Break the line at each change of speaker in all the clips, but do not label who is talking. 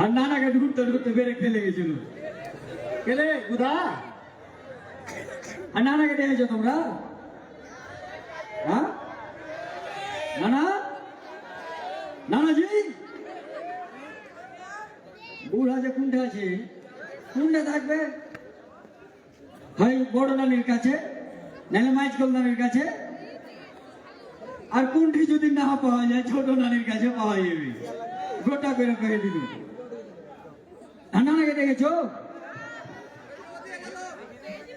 আর নানাকে ঢুকতে ঢুকতে বেড়ে ফেলে গেছিল। কেলে বুধা আর নানাকে দেখেছ তোমরা? হ্যাঁ? নানা? নানাজি? বুড়া যে কুন্ডে আছে কুন্ডে থাকবে? হয় বড় নানির কাছে, নাহলে মাইজকল নানির কাছে? আর কুন্ঠি যদি না পাওয়া যায় ছোট নানির কাছে পাওয়া যাবে। গোটা করে করে দিল। নানাকে দেখেছ?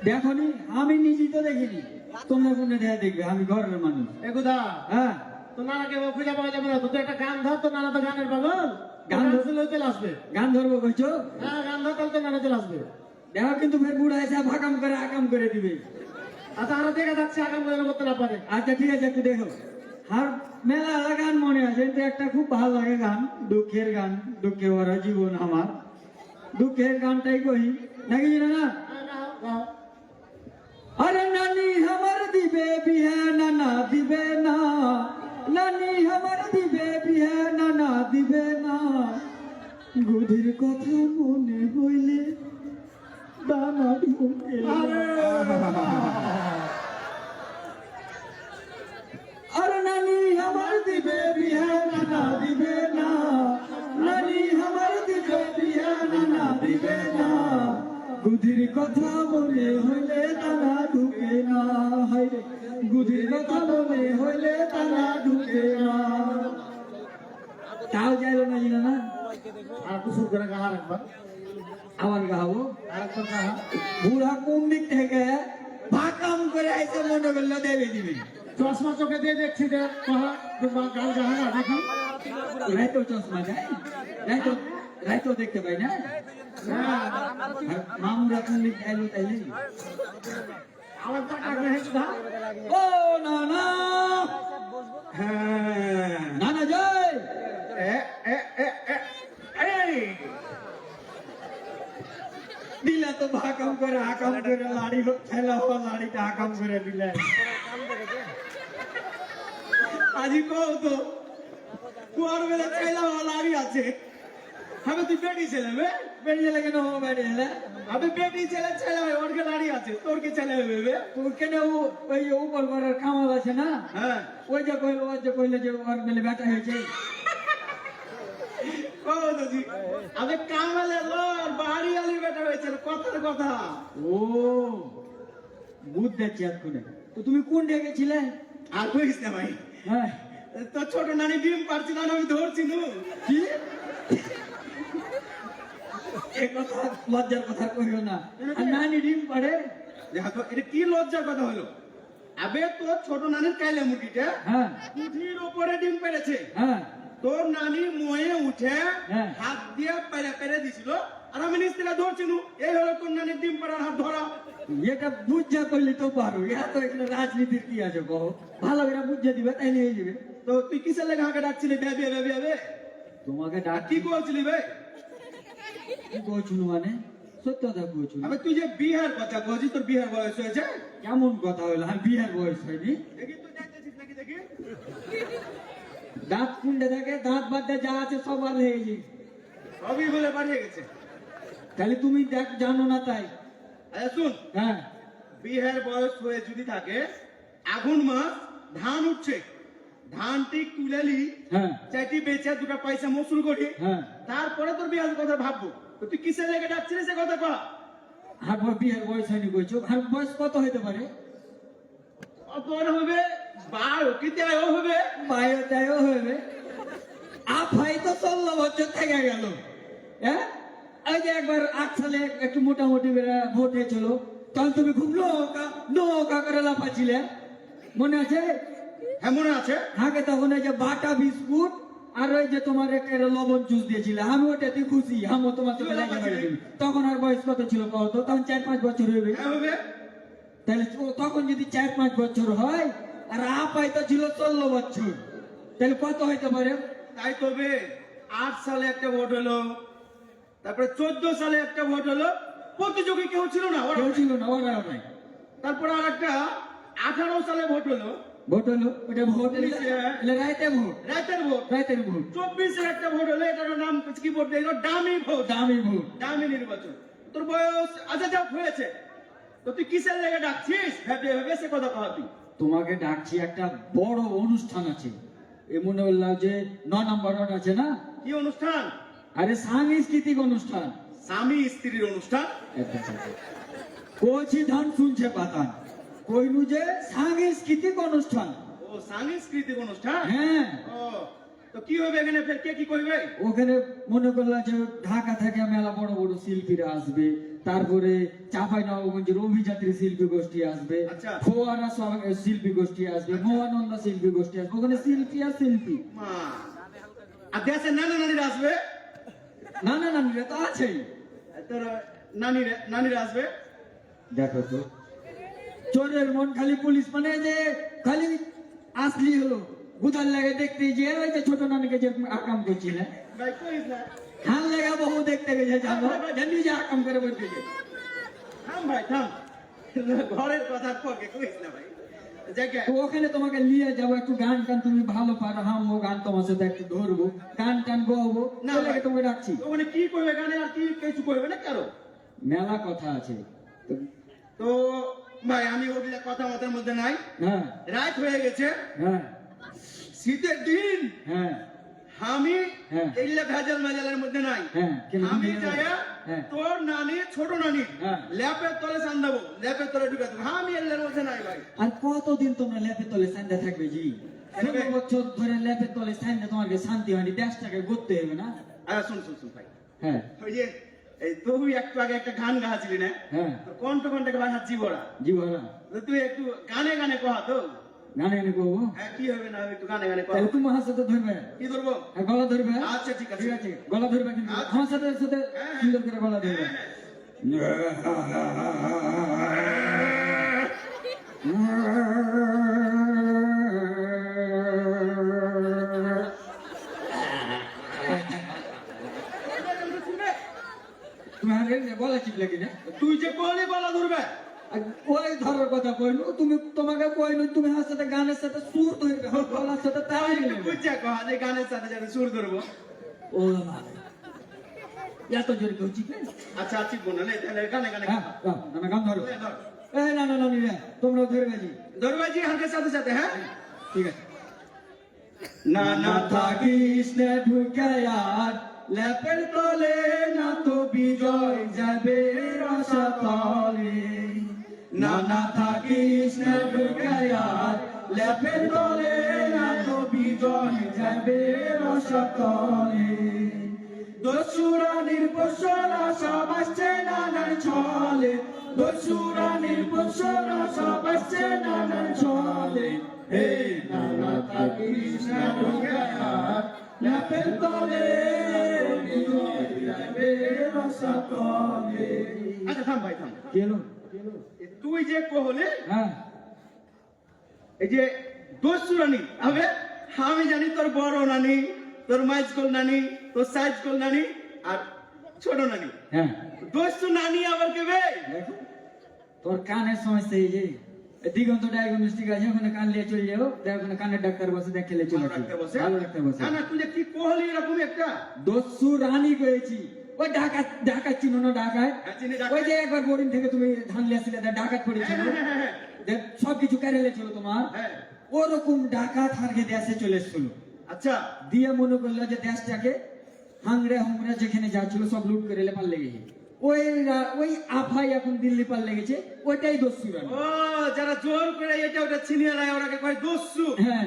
দেখনি? আমি নিজেই তো দেখিনি। তোমরা কোনটা দেখা দেখবে? আমি ঘরের মানুষ।
এগুদা
হ্যাঁ।
তো নানাকে খুঁজে পাওয়া যাবে না। তো একটা গান ধর তো নানা তো গানের পাগল।
গান
গান
ধর-
শুনলে চলে আসবে।
গান ধরবো কইছো?
হ্যাঁ গান ধর তাহলে তো নানা চলে আসবে।
দেখো কিন্তু ফের বুড়া এসে ভাকাম করে আকাম করে দিবে।
আচ্ছা আমরা দেখা যাচ্ছে আগাম যেন করতে না পারে।
আচ্ছা ঠিক আছে একটু দেখো। আর মেলা গান মনে আছে একটা খুব ভালো লাগে গান, দুঃখের গান, দুঃখে ভরা জীবন আমার। দুঃখের গানটাই কই, নাকি না? আরে নানি আমার দিবে বিহে নানা দিবে না। নানি আমার দিবে বিহে নানা দিবে না। গুধির কথা মনে হইলে দানা দিবে বিয়া না দিবে না নানি আমার দিবে বিয়া না দিবে না গুধির কথা মনে হইলে তারা ঢুকে না হয় গুধির কথা মনে হইলে তারা ঢুকে না তাও যাইল না জানা না
আর কুসুর করে গাহা রাখবা
আবার
গাহাবো আরেকবার গাহা
বুড়া কোন দিক থেকে ভাকাম করে আইসে মনে করল দেবে দিবে
চশমা চোখে দিয়ে দেখছি যে গাহা গাহা না দেখি।
রাইতো চশমা যায় রাইতো রাইতো দেখতে পাই না। মামুরা তাইলে ও না না।
হ্যাঁ।
না না জয়। দিলা তো ভাকাম করে হাকাম করে লাড়ি খেলা লাড়িটা হাকাম করে দিলে। আজি তো কুয়ার বেলা খেলা হওয়া আছে। আমি তুই বেটি ছেলে বে? বেটি ছেলে কেন হব বেটি ছেলে? আমি বেটি ছেলে ছেলে হয় ওর লাড়ি আছে। তোর কি ছেলে হবে বে? তোর কেন ও- ওই উপর করার কামাল আছে না? হ্যাঁ। ওই যে কইল ওই যে কইলে যে ওর বেলে বেটা হয়েছে। কও তো জি
আমি কামালে লোর বাড়ি আলি বেটা হয়েছে কথার কথা।
ও বুঝ যাচ্ছি এক্ষুনি তো তুমি কোন ডেকে ছিলে?
আর কইস না ভাই।
হ্যাঁ
তো ছোট নানি ডিম পারছি না আমি ধরছি নু।
কি? এ কথা লজ্জার কথা কইও না। আর নানি ডিম পাড়ে।
দেখো এটা কি লজ্জার কথা হলো? আবে তোর ছোট নানির কাইলে মুরগিটা?
হ্যাঁ।
কুঠির উপরে ডিম পেড়েছে।
হ্যাঁ।
তোর নানি মোয়ে উঠে
হ্যাঁ।
হাত দিয়ে পেরে পেরে দিছিল। আর আমি থেকে ধরছি এই হলো নানির ডিম পাড়ার হাত ধরা।
এটা বুঝা করলে তো পারো এটা তো এখানে রাজনীতির কি আছে কহ ভালো করে বুঝে দিবে তাইলে হয়ে যাবে।
তো তুই কিসের লেগে হাঁকে ডাকছিলি? বেবি বেবি বেবি
তোমাকে ডাক
কি করছিলি বে?
কি কইছুন মানে? সত্য কথা কইছুন।
আবে তুই যে বিহার কথা বলছিস তোর বিহার বয়স হয়েছে?
কেমন কথা হইল আমি বিহার বয়স হয়নি।
দেখি তুই দেখতেছিস নাকি দেখি।
দাঁত কুন্ডে থাকে দাঁত বাদ যা আছে সব আর হয়ে গেছে।
সবই বলে পাঠিয়ে গেছে।
তাহলে তুমি দেখ জানো না তাই।
আচ্ছা শুন।
হ্যাঁ।
বিহার বয়স হয়ে যদি থাকে আগুন মাস ধান উঠছে। ধান ঠিক তুলেলি
হ্যাঁ।
চাইটি বেচে দুটা পয়সা মসুল করি।
হ্যাঁ।
তারপরে তোর বিহার কথা ভাববো। তুই কিসের লেগে ডাকছিলিস সে কথা কয়া
আর বিয়ের বয়স হয়নি কইছো? আর বয়স কত হইতে পারে?
অপর হবে বারো কি দেয় হবে।
বায়ো তাইও হবে। আপ ভাই তো ষোলো বছর থেকে গেল হ্যাঁ এই যে একবার আট সালে একটু মোটামুটি ভোট হয়েছিল। তখন তুমি খুব নৌকা নৌকা করে লাফাছিলে মনে আছে?
হ্যাঁ মনে আছে।
তখন ওই যে বাটা বিস্কুট আর ওই যে তোমার লবণ জুস দিয়েছিলে আমি ওটাতে খুশি আমি তোমার। তখন আর বয়স কত ছিল কত তখন চার পাঁচ বছর
হবে
তাহলে তখন যদি চার পাঁচ বছর হয় আর আপাই তো ছিল ষোলো বছর তাহলে কত হইতে পারে?
তাই তবে আট সালে একটা ভোট হলো। তারপরে চোদ্দ সালে একটা ভোট হলো প্রতিযোগী কেউ ছিল না ওরা
কেউ ছিল না ওরাও নাই।
তারপরে আর একটা আঠারো সালে ভোট হলো।
ভোট হলো ওটা ভোট হলো
হ্যাঁ।
এলে রাইতে ভোট।
রাতের ভোট।
রাইতের ভোট।
চব্বিশের একটা ভোট হলো এটার নাম কি ভোট এগুলো ডামি ভোট।
দামি ভোট।
ডামি নির্বাচন। তোর বয়স আচ্ছা যা হয়েছে। তো তুই কিসের লেগে ডাকছিস? ভেবে ভেবে সে কথা কহ তুই।
তোমাকে ডাকছি একটা বড় অনুষ্ঠান আছে। এ মনে হলো যে ন নম্বর আছে না?
কি অনুষ্ঠান?
আরে সাংস্কৃতিক অনুষ্ঠান।
স্বামী স্ত্রীর অনুষ্ঠান?
কচি ধান শুনছে পাতান কইনু যে সাংস্কৃতিক অনুষ্ঠান।
ও সাংস্কৃতিক অনুষ্ঠান?
হ্যাঁ।
ও তো কি হবে এখানে? ফের কে কি করবে
ওখানে মনে করলাম যে ঢাকা থেকে মেলা বড় বড় শিল্পীরা আসবে। তারপরে চাপাই নবগঞ্জের অভিযাত্রী শিল্পী গোষ্ঠী আসবে।
আচ্ছা।
ফোয়ারা শিল্পী গোষ্ঠী আসবে। মোহানন্দা শিল্পী গোষ্ঠী আসবে। ওখানে শিল্পী আর শিল্পী।
আর দেশে নানা নানিরা আসবে?
না না না না, তো আছেই।
তোর নানিরা নানিরা আসবে?
দেখো তো। চোরের মন খালি পুলিশ মানে যে খালি আসলি হলো। বুধার লাগে দেখতে যে ওই যে ছোট নানিকে যে আকাম করছিল। হাল লাগা বহু দেখতে গেছে জানো জানি যে আকাম করে বলছে যে।
থাম ভাই থাম ঘরের কথা কইস না ভাই।
ওখানে তোমাকে নিয়ে যাব একটু গান টান তুমি ভালো পারো হামবো গান তোমার সাথে একটু ধরবো গান টান গাবো
না
তোমাকে ডাকছি।
ওখানে কি করবে গানে আর কি কিছু করবে না কেন
মেলা কথা আছে। তো
তো ভাই আমি ওগুলো কথা মতের মধ্যে নাই।
হ্যাঁ।
রাত হয়ে গেছে।
হ্যাঁ।
শীতের দিন।
হ্যাঁ।
আমি
হ্যাঁ।
ভেজাল মেজালের মধ্যে নাই।
হ্যাঁ,
আমি যাইয়া
হ্যাঁ।
তোর নানি ছোট নানি। ল্যাপের তলে সান ল্যাপের তলে ঢুকে দেবো। আমি এল্লার মধ্যে নাই ভাই।
আর কতদিন তোমরা লেপে তলে সান্দা থাকবে জি? ষোলো বছর ধরে লেপে তলে সান্দা তোমাকে শান্তি হয়নি দেশটাকে করতে হবে না?
আর শুন শুন শুন ভাই।
হ্যাঁ।
ওই যে এই তুই একটু আগে একটা গান গাছিলি না?
হ্যাঁ।
কণ্ঠ কণ্ঠে বাজাচ্ছি বড়া।
জীবনা
তো তুই একটু গানে গানে কহা তো।
গানে গানে করব
হ্যাঁ কি হবে না হবে একটু গানে গানে কহা
তাহলে তুমি আমার সাথে ধরবে
কি ধরবো
আর গলা ধরবে
আচ্ছা ঠিক আছে
ঠিক আছে গলা ধরবে কিন্তু
আচ্ছা।
আমার সাথে সাথে সুন্দর করে গলা ধরবে তুমি আগে গলা চিপলে কিনা
তুই যে কলে গলা ধরবে
আর ওই ধরার কথা কইনু তুমি তোমাকে কইনু তুমি আমার সাথে গানের সাথে সুর ধরবে গলার সাথে মিলাবে
বুঝছে কহা যে গানের সাথে সাথে সুর ধরবো।
ও মা এত জোরে কেউ চিপে
আচ্ছা আচ্ছা বোন তাহলে গানে গানে
হ্যাঁ দাও, না না গান ধরো। এই না না না না তোমরা ধরবে জি
ধরবে জি হালকের সাথে সাথে হ্যাঁ?
ঠিক আছে।
না
না থাকিস না ঢুকায়ার লেপের তলে না তো বিজয় যাবে রসাতলে না না থাকিস না ঢুকায়ার লেপের তলে না তো বিজয় যাবে রসাতলে। দস্যুরা নির্বসরা সব আসছে নানান ছলে। দস্যুরা নির্বসরা সব আসছে নানান ছলে। হে নানা থাকিস না ঢুকায়ার লেপের তলে বিজয় যাবে রসাতলে।
আচ্ছা থাম ভাই, থাম।
কেলো
তুই যে কহলে
হ্যাঁ।
এই যে দস্যু রানী হবে আমি জানি তোর বড় নানি তোর মাইজকল নানি তোর সাইজকল নানি আর ছোট নানি।
হ্যাঁ।
দস্যু নানি আবার কেবে?
দেখো তোর কানের সমস্যা এই যে দিগন্ত ডায়াগনস্টিক আছে ওখানে কান নিয়ে চলে যাও দেখ ওখানে কানের ডাক্তার বসে দেখে চলে
ভালো রাখতে বসে। না না তুই কি কহলি এরকম একটা?
দস্যু রানী পেয়েছি ওই ঢাকা ঢাকা চিনো না ঢাকায়
হ্যাঁ।
ওই যে একবার বোরিং থেকে তুমি ধান নিয়ে আসছিলে ঢাকা পড়েছিল।
হ্যাঁ, হ্যাঁ,
সবকিছু ছিল তোমার।
হ্যাঁ।
ওরকম ঢাকা থার্গে দেশে চলে এসেছিল।
আচ্ছা।
দিয়ে মনে করল যে দেশটাকে হাংড়ে হুংড়ে যেখানে যাচ্ছিল সব লুট করে পার লেগেছে ওই ওই আফাই এখন দিল্লি পার লেগেছে ওইটাই দস্যু
ও যারা জোর করে এটা ওটা ছিনিয়ে নেয় ওরাকে কয় দস্যু।
হ্যাঁ।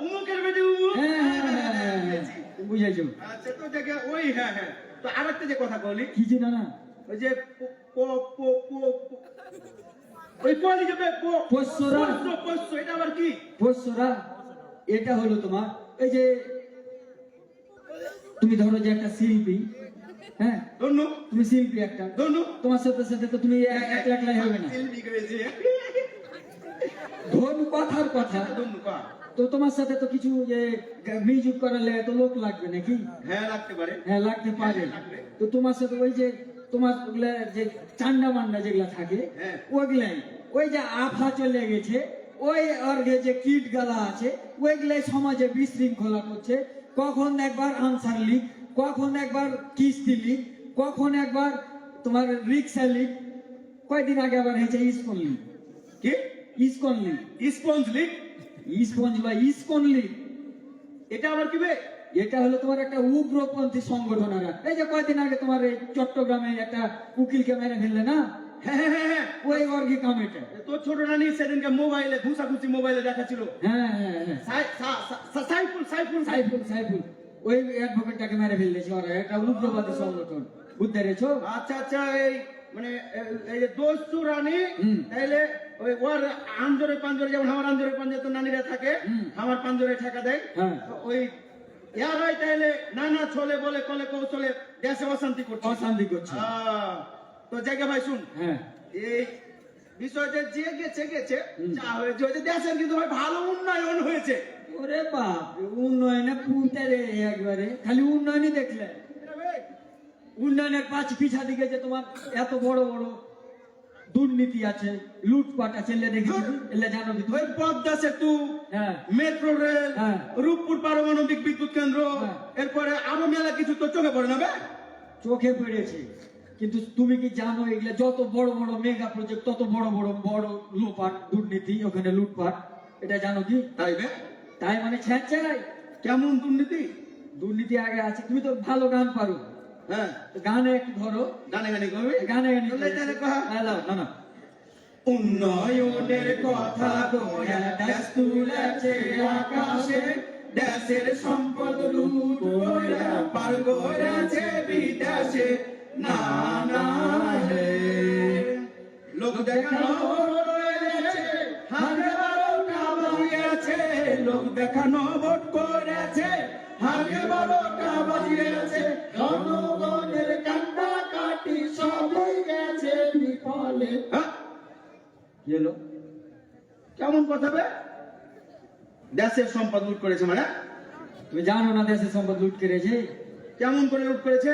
উমুকের বেটি উমুক।
হ্যাঁ হ্যাঁ, হ্যাঁ, হ্যাঁ, বুঝেছ।
আচ্ছা তো দেখে ওই হ্যাঁ হ্যাঁ। তো আরেকটা যে কথা বলি
কি ছিল না
ওই যে প- প- প- প- প- ওই প- এটা আবার কি?
এটা হলো তোমার এই যে তুমি ধরো যে একটা শিল্পী হ্যাঁ?
ধন্য।
তুমি শিল্পী একটা।
ধন্য।
তোমার সাথে সাথে তো তুমি এক- একলা একলাই হবে না।
শিল্পী
ধন কথার কথা।
ধন্য কা
তো তোমার সাথে তো কিছু যে মিউজিক করালে তো লোক লাগবে নাকি?
হ্যাঁ লাগতে পারে।
হ্যাঁ লাগতে পারে।
লাগবে।
তো তোমার সাথে ওই যে তোমার যে চান্ডা মান্ডা যেগুলা থাকে
হ্যাঁ।
ওগুলাই ওই যে আফা চলে গেছে ওই অর্ঘে যে কিট গালা আছে ওইগুলাই সমাজে বিশৃঙ্খলা করছে। কখন একবার আনসার লিগ কখন একবার কিস্তি লিগ কখন একবার তোমার রিক্সা লিগ কয়দিন আগে আবার হয়েছে ইস্কন লিগ।
কি?
ISKCON league.
Sponge league?
Sponge বা
এটা আবার কি বে?
এটা হলো তোমার একটা উগ্রপন্থী সংগঠন আর এই যে কয়দিন আগে তোমার এই চট্টগ্রামে একটা উকিলকে মেরে ফেললে না?
হ্যাঁ হ্যাঁ হ্যাঁ
ওই
তোর ছোট রানী সেদিনকে মোবাইলে ঘুষাঘুষি মোবাইলে দেখাচ্ছিল।
হ্যাঁ হ্যাঁ হ্যাঁ।
সাই- সা- সা- সা- সাইফুল সাইফুল।
সাইফুল সাইফুল। ওই অ্যাডভোকেটটাকে মেরে ফেললেছে ওরা। একটা সংগঠন। বুঝতে পেরেছ?
আচ্ছা আচ্ছা এই মানে এই যে দোস্তু রানী তাইলে ওই ওর আঞ্জরে পাঞ্জরে যেমন আমার আঞ্জরে পাঞ্জরে তো নানীরা থাকে আমার পাঞ্জরে ঠেকা দেয়।
হ্যাঁ।
ওই ইয়ারাই তাইলে নানা ছলে বলে কলে কৌশলে দেশে অশান্তি করছে।
অশান্তি করছে।
তো জায়গা ভাই শুন।
হ্যাঁ।
এই বিষয়টা যে গেছে গেছে যা হয়েছে হয়েছে দেশের কিন্তু ভাই ভালো উন্নয়ন হয়েছে।
ওরে বাপ উন্নয়নে পুঁতে রে একবারে। খালি উন্নয়নই দেখলে উন্নয়নের পাঁচ পিছা দিকে যে তোমার এত বড় বড় দুর্নীতি আছে লুটপাট আছে এলে দেখেছি এলে জানো কি তুমি?
ওই পদ্মা সেতু
হ্যাঁ
মেট্রো রেল
হ্যাঁ।
রূপপুর পারমাণবিক বিদ্যুৎ কেন্দ্র
হ্যাঁ।
এরপরে আরও মেলা কিছু তো চোখে পড়ে না বে?
চোখে পড়েছে কিন্তু তুমি কি জানো এগুলা যত বড় বড় মেগা প্রজেক্ট তত বড় বড় বড় লোপাট দুর্নীতি ওখানে লুটপাট এটা জানো কি
তাই বে
তাই মানে ছ্যাঁচাই
কেমন দুর্নীতি
দুর্নীতি আগে আছে তুমি তো ভালো গান পারো গানে একটু ধরো।
গানে গানে কবি?
গানে গানে। হ্যাঁ, না না।
উন্নয়নের কথা গোয়া দেশ তুলেছে আকাশে। দেশের সম্পদ লুট পার করেছে বিদেশে। না না লোক দেখানো বারোটা বাজিয়েছে লোক দেখানো ভোট করেছে হারে বারোটা বাজিয়েছে জনগণের কান্না কাটি সবই গেছে বিফলে। হ্যাঁ?
কি হলো?
কেমন কথা বে? দেশের সম্পদ লুট করেছে মানে?
তুমি জানো না দেশের সম্পদ লুট করেছে?
কেমন করে লুট করেছে?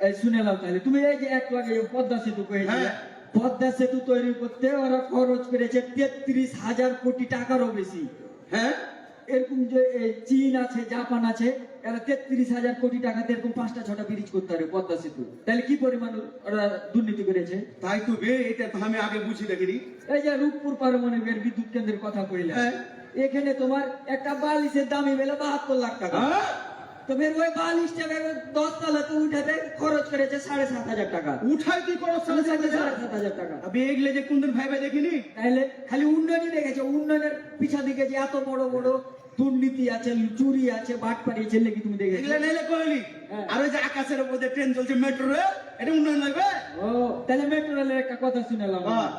এই শুনে নাও তাহলে। তুমি এই যে এক লাগে পদ্মা সেতু করেছিলে
হ্যাঁ।
পদ্মা সেতু তৈরি করতে ওরা খরচ করেছে তেত্রিশ হাজার কোটি টাকারও বেশি।
হ্যাঁ?
এরকম যে এই চীন আছে জাপান আছে এরা তেত্রিশ হাজার কোটি টাকাতে এরকম পাঁচটা ছটা ব্রিজ করতে পারে পদ্মা সেতু তাহলে কি পরিমাণ ওরা দুর্নীতি করেছে
তাই তো বে এটা তো আমি আগে বুঝি দেখিনি
এই যে রূপপুর পারমাণবিক বিদ্যুৎ কেন্দ্রের কথা কইলে
হ্যাঁ।
এখানে তোমার একটা বালিশের দামই বেলা বাহাত্তর লাখ টাকা
হ্যাঁ?
তো ফের ওই বালিশটাকে দশ তলাতে উঠাতে খরচ করেছে সাড়ে সাত হাজার টাকা
উঠাই কি করো সাড়ে সাত হাজার?
টাকা
আবে এগুলো যে কোনদিন ভাইবে দেখিনি
তাহলে খালি উন্নয়নই দেখেছে উন্নয়নের পিছা দিকে যে এত বড় বড় দুর্নীতি আছে চুরি আছে বাটপাড়ি ছেলে কি তুমি দেখেছ
এগুলো নাইলে কইলি
হ্যাঁ।
আর ওই যে আকাশের উপর যে ট্রেন চলছে মেট্রো রেল এটা উন্নয়ন লাগবে
ও তাহলে মেট্রো রেলের একটা কথা শুনেলাম
হ্যাঁ।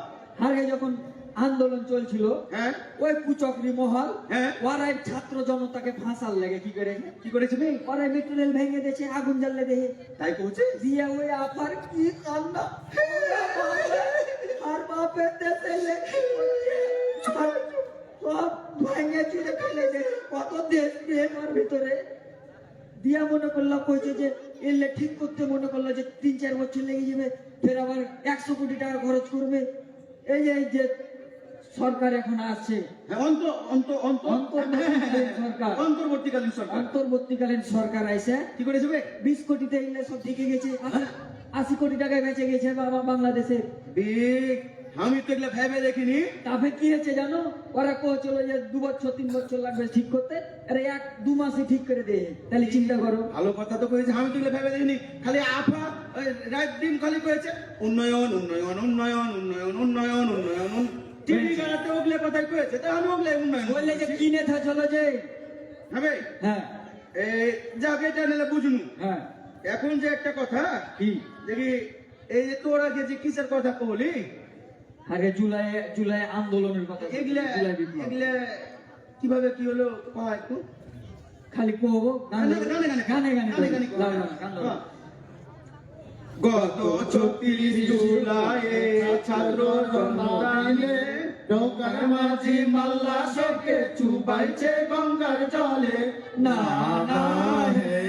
আগে যখন আন্দোলন চলছিল।
হ্যাঁ।
ওই কুচকরি মহল
হ্যাঁ।
ওরাই ছাত্র জনতাকে ফাঁসার লেগে কি করে
কি করেছে বে?
ওরাই মেট্রো রেল ভেঙে দিয়েছে আগুন জ্বালে দেহে
তাই কইছে
দিয়ে ওই আফার কি কান্না আর বাপের দেশে সব ভেঙে চুরে ফেলে দে কত দেশ প্রেম ওর ভিতরে। দিয়া মনে করল কইছে যে এলে ঠিক করতে মনে করল যে তিন চার বছর লেগে যাবে ফের আবার একশো কোটি টাকা খরচ করবে। যে এই যে সরকার এখন আসছে
হ্যাঁ অন্ত অন্ত অন্ত
অন্তর্বর্তীকালীন সরকার।
অন্তর্বর্তীকালীন সরকার।
অন্তর্বর্তীকালীন সরকার আইসে
কি করেছে
বিশ কোটিতে এগুলো সব ঠেকে গেছে। আশি- কোটি টাকায় বেঁচে গেছে বাবা বাংলাদেশে।
আমি তো এগুলো ভাইবে দেখিনি।
তারপরে কি হয়েছে জানো? ওরা কহছিল যে দু বছর তিন বছর লাগবে ঠিক করতে। আরে এক দু মাসে ঠিক করে দে। তাহলে চিন্তা করো।
ভালো কথা তো কয়েছে আমি তো এগুলো ভেবে দেখিনি। খালি আফা রাত দিন খালি কয়েছে উন্নয়ন উন্নয়ন উন্নয়ন উন্নয়ন উন্নয়ন উন্নয়ন। টিভি গাড়াতে ওগুলো কথাই কয়েছে। তো আমি ওগুলো উন্নয়ন
বললে যে কিনে থাকছিল যে।
হ্যাঁ। ভাই,
হ্যাঁ
এই যাকে এটা নিলে বুঝনু।
হ্যাঁ।
এখন যে একটা কথা
কি?
দেখি এই যে তোর যে কিসের কথা বলি
আগে জুলাই জুলাই আন্দোলনের কথা
এগুলা
বিপ্লব।
এগুলা কীভাবে কি হলো কয় একটু।
খালি কহবো? গানে
গানে গানে
গানে গানে
গানে গানে
গান।
হ্যাঁ। গত ছত্রিশ জুলাইয়ে ছাত্র নৌকার মাঝি মাল্লা সবকে চুবাইছে গঙ্গার জলে। না না, হে।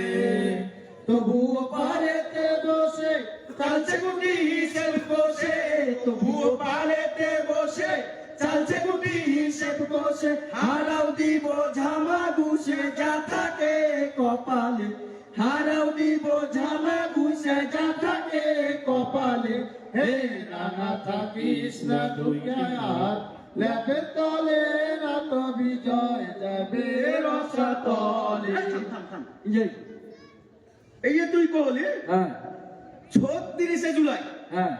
তবুও পারেতে বসে, চালছে গুটি হিসেব বসে তবুও পারেতে বসে, চালছে গুটি হিসেব
বসে হারাও দিব ঝামা ঘুষে যা থাকে কপালে। হারাও দিব ঝামা ঘুষে যা থাকে কপালে। হে রানা থাকিস না দুনিয়ায় আর লেপে তলে না তো বিজয় যাবে
থাম।
ইয়ে,
এই যে। তুই
হ্যাঁ।
ছত্রিশে জুলাই।
হ্যাঁ।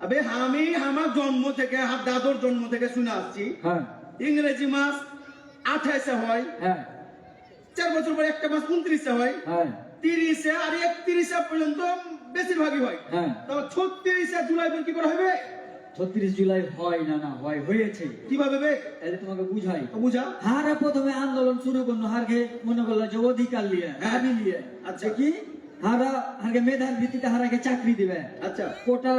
আবে আমি আমার জন্ম থেকে আমার দাদুর জন্ম থেকে শুনে আসছি।
হ্যাঁ।
ইংরেজি মাস আঠাইশে হয়।
হ্যাঁ।
চার বছর পরে একটা মাস উনত্রিশে হয়।
হ্যাঁ।
তিরিশে আর একত্রিশে পর্যন্ত বেশিরভাগই হয়।
হ্যাঁ।
ছত্রিশে জুলাই কি করে হবে?
ছত্রিশ জুলাই হয় না না হয় হয়েছে।
কীভাবে বে
এটা তোমাকে বুঝাই।
বুঝা।
হারা প্রথমে আন্দোলন শুরু করল হারকে মনে করল যে অধিকার নিয়ে
হ্যাঁ।
দাবি নিয়ে।
আচ্ছা।
কি হারা হারকে মেধার ভিত্তিতে হারাকে চাকরি দিবে।
আচ্ছা।
কোটা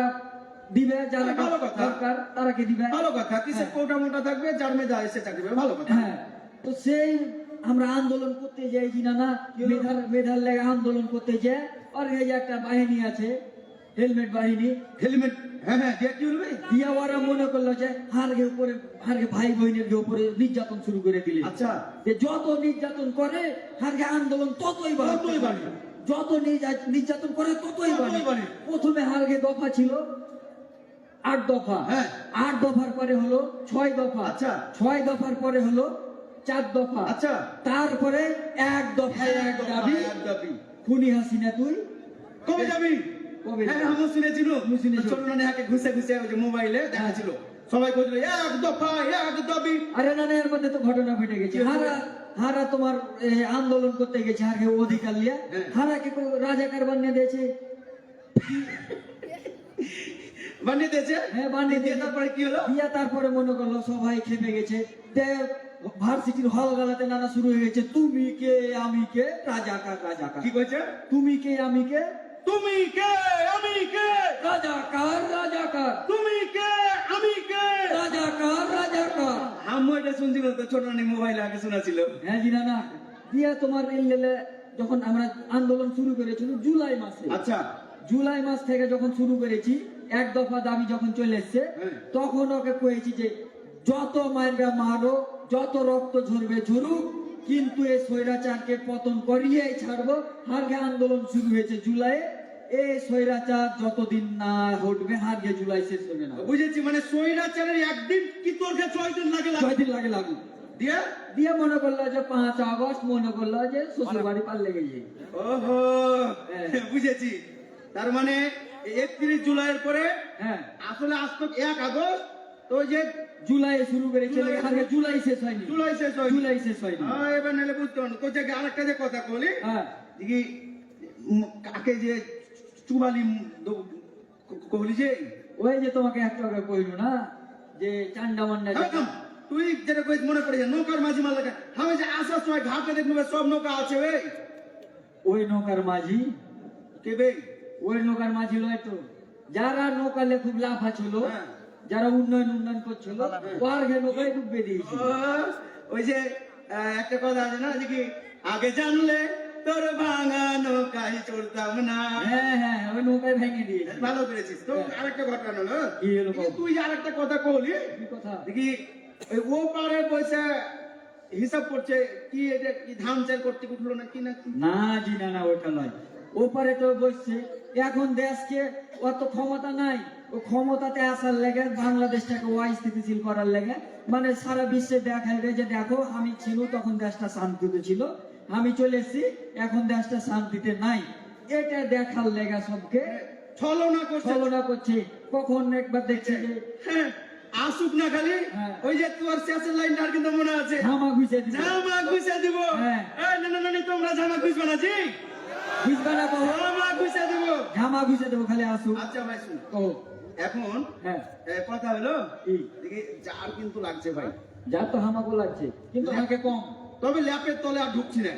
দিবে যারা
ভালো কথা।
দরকার তারাকে দিবে।
ভালো কথা কিসের
হ্যাঁ।
কোটা মোটা থাকবে যার মেধা এসে চাকরি পাবে ভালো কথা।
হ্যাঁ। তো সেই আমরা আন্দোলন করতে যাই কিনা না। মেধার মেধার লেগে আন্দোলন করতে যাই। আর এই যে একটা বাহিনী আছে হেলমেট বাহিনী।
হেলমেট? হ্যাঁ হ্যাঁ দিয়ে কি বলবে?
দিয়া ওরা মনে করল যে হারকে উপরে হারকে ভাই বোনের উপরে নির্যাতন শুরু করে দিলে।
আচ্ছা।
যে যত নির্যাতন করে হারকে আন্দোলন ততই বাড়ে।
ততই বাড়ে।
যত নির্যা- নির্যাতন করে ততই বাড়ে। প্রথমে হারকে দফা ছিল আট দফা।
হ্যাঁ।
আট দফার পরে হলো ছয় দফা।
আচ্ছা।
ছয় দফার পরে হলো চার দফা।
আচ্ছা।
তারপরে এক দফায় এক দাবি।
এক দাবি।
খুনি হাসিনা তুই
কবে যাবি?
কবে
হ্যাঁ? আমি শুনেছিল।
শুনেছি।
ছোট নেহাকে ঘুষে ঘুষে ওই যে মোবাইলে দেখাচ্ছিল। সবাই বলছিল এক দফা এক দাবি।
আরে না না, এর মধ্যে তো ঘটনা ঘটে গেছে। হারা হারা তোমার আন্দোলন করতে গেছে হারকে অধিকার লিয়া।
হ্যাঁ।
হারাকে রাজাকার বানিয়ে দিয়েছে?
বানিয়ে দিয়েছে?
হ্যাঁ বানিয়ে
দিয়ে তারপরে কি হলো?
দিয়া তারপরে মনে করল সবাই খেপে গেছে। ভার্সিটির হল গালাতে নানা শুরু হয়ে গেছে তুমি কে আমি কে? রাজাকার রাজাকার
কি কইছে?
তুমি কে আমি কে?
তুমি কে আমি কে?
রাজাকার রাজাকার
তুমি কে আমি কে?
রাজাকার রাজাকার
আমি এটা শুনছিল তো ছোট নানি মোবাইলে আগে শোনাছিল।
হ্যাঁ জিনা না দিয়া তোমার রেলে যখন আমরা আন্দোলন শুরু করেছিল জুলাই মাসে।
আচ্ছা।
জুলাই মাস থেকে যখন শুরু করেছি এক দফা দাবি যখন চলে এসছে
হ্যাঁ।
তখন ওকে কয়েছি যে যত মারবে মারো যত রক্ত ঝরবে ঝরুক কিন্তু এই স্বৈরাচারকে পতন করিয়েই ছাড়বো। হারগে আন্দোলন শুরু হয়েছে জুলাই। এই স্বৈরাচার যতদিন না হটবে হারগে জুলাই শেষ হবে না।
বুঝেছি মানে সৈরাচারের একদিন কি তোর কাছে ছয় দিন লাগে।
ছয় দিন লাগে লাগু
দিয়ে?
দিয়ে মনে করল যে পাঁচ আগস্ট মনে করল যে শ্বশুর বাড়ি পার লেগে
ওহো
হ্যাঁ।
বুঝেছি। তার মানে একত্রিশ জুলাইয়ের পরে
হ্যাঁ।
আসলে আজ তো এক আগস্ট তো ওই যে
জুলাই শুরু করেছে
জুলাই-
জুলাই শেষ হয়নি।
জুলাই শেষ হয়
জুলাই শেষ হয়নি।
এবার নাহলে বুঝতে পারো তো যে আরেকটা যে কথা বলি
হ্যাঁ।
দেখি কাকে যে চুবালি কহলি যে?
ওই যে তোমাকে একটা করে কইলো না যে চান্ডা মান্ডা
হ্যাঁ, তুই যেটা কইস মনে পড়ে যায় নৌকার মাঝি মাল লাগা। আমি যে আসার সময় ঘাটে দেখব সব নৌকা আছে বে
ওই নৌকার মাঝি?
কে বে?
ওই নৌকার মাঝি লয় তো। যারা নৌকালে খুব লাফা ছিল
হ্যাঁ।
যারা উন্নয়ন উন্নয়ন করছিল ঘে নৌকায় ডুববে
ওই যে একটা কথা আছে না যে কি আগে জানলে তোর ভাঙা নৌকায় চড়তাম না।
হ্যাঁ হ্যাঁ ওই নৌকায় ভেঙে দিয়েছে
ভালো করেছিস। তো
হ্যাঁ।
আরেকটা ঘটনা হলো
কি হলো
তুই আরেকটা কথা কহলি
কথা?
দেখি ওই ও পারে বসে হিসাব করছে কি এটা কি ধান চাল করতে উঠল না কি না
না জি না না ওইটা নয়। ওপারে তো বসছে এখন দেশকে অত ক্ষমতা নাই। ক্ষমতাতে আসার লেগে বাংলাদেশটাকে অস্থিতিশীল করার লেগে মানে সারা বিশ্বে দেখাবে যে দেখো আমি ছিল তখন দেশটা শান্তিতে ছিল। আমি চলে এসেছি এখন দেশটা শান্তিতে নাই। এটা দেখার লেগে সবকে
ছলনা করছে।
ছলনা করছে। কখন একবার দেখছে যে
হ্যাঁ, আসুক না খালি
হ্যাঁ।
ওই যে তোর শেষের লাইনটা আর কিন্তু মনে আছে।
ঝামা ঘুষে দিবে
জামা ঘুষে দিব।
হ্যাঁ।
এই, না না না না, তোমরা জামা ঘুষবে না জি।
বুঝবে না
জামা ঘুষে দিব।
ঝামা ঘুষে দেবো খালি আসুক।
আচ্ছা ভাই শুন
কहो
এখন
হ্যাঁ।
কথা হলো? দেখি যার কিন্তু লাগছে ভাই।
যার তো হামাকো লাগছে। কিন্তু আমাকে কম।
তবে ল্যাপের তলে আর ঢুকছি না।